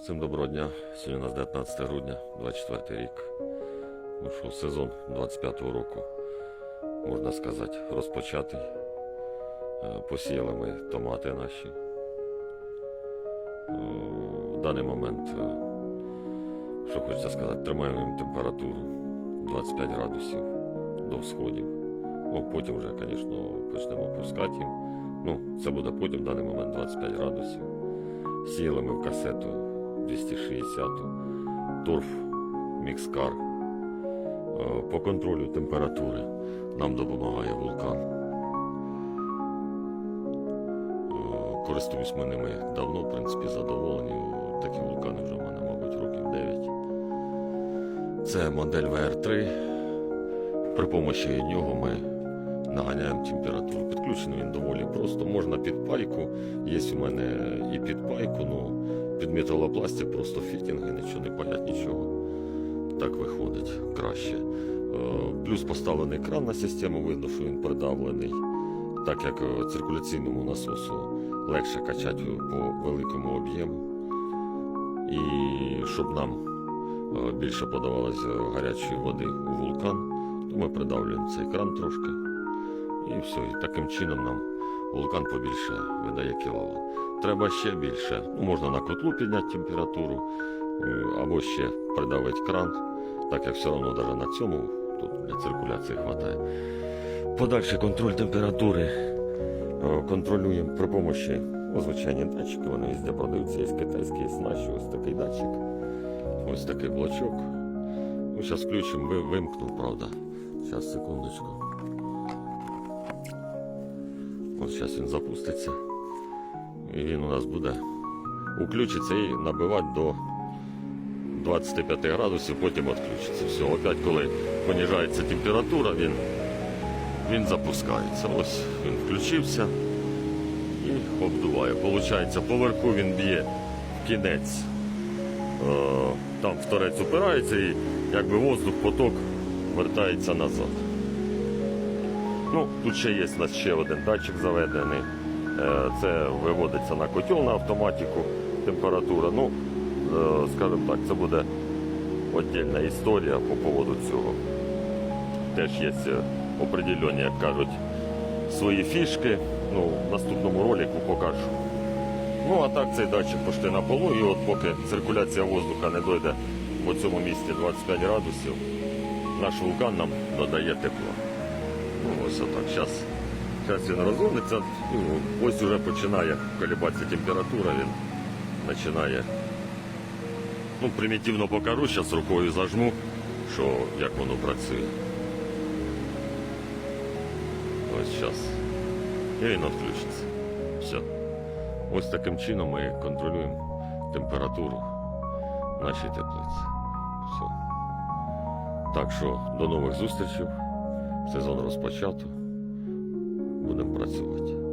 Всім доброго дня. Сьогодні у нас 19 грудня, 24 рік. Ну що, сезон 25-го року, можна сказати, розпочатий. Е, Посіяли ми томати наші. Е, В даний момент, е, що хочеться сказати, тримаємо їм температуру 25 градусів до всходів. Ну, потім вже, звісно, почнемо пускати їм. Ну, це буде потім, в даний момент 25 градусів. Сіяли ми в касету 260 торф мікскар. Е, По контролю температури нам допомагає вулкан. Е, Користуюсь ми ними давно, в принципі, задоволені. Такі вулкани вже в мене, мабуть, років 9. Це модель VR3. При помощі нього ми наганяємо температуру. Підключений він доволі просто. Можна під пайку. Є у мене і під пайку, ну під металопластик просто фітінги, нічого не палять, нічого. Так виходить краще. Е, Плюс поставлений кран на систему, видно, що він придавлений. Так як е, циркуляційному насосу легше качати по великому об'єму. І щоб нам е, більше подавалося гарячої води у вулкан, то ми придавлюємо цей кран трошки. І все. І таким чином нам вулкан побільше видає кіловат. Треба ще більше. Ну, можна на котлу підняти температуру, е, або ще придавити кран, так як все одно навіть на цьому тут для циркуляції вистачає. Подальший контроль температури е, контролюємо при помощі ну, звичайні датчики, вони везде продаються, є китайські, є ось такий датчик, ось такий блочок. Ну, зараз включимо, ви- вимкнув, правда. Зараз, секундочку. От зараз він запуститься. І він у нас буде уключиться і набивати до 25 градусів, потім відключиться. Все, опять коли понижається температура, він, він запускається. Ось він включився і обдуває. Получається, поверху він б'є в кінець. Е, Там в торець упирається і якби воздух, поток вертається назад. Ну, тут ще є у нас ще один датчик заведений. Е, Це виводиться на котел на автоматику температура. Ну, е, скажімо так, це буде віддільна історія по поводу цього. Теж є определені, як кажуть, свої фішки. Ну, в наступному ролику покажу. Ну, а так цей датчик пошти на полу, і от поки циркуляція воздуха не дойде в цьому місці 25 градусів, наш вулкан нам додає тепла. Ну, ось отак. Зараз, зараз він розгониться. Ну, ось вже починає колібатися температура, він починає. Ну, примітивно покажу, зараз рукою зажму, що як воно працює. Ось зараз. І він відключиться. Все. Ось таким чином ми контролюємо температуру нашій теплиці. Все. Так що до нових зустрічей. Сезон розпочато. Будемо працювати.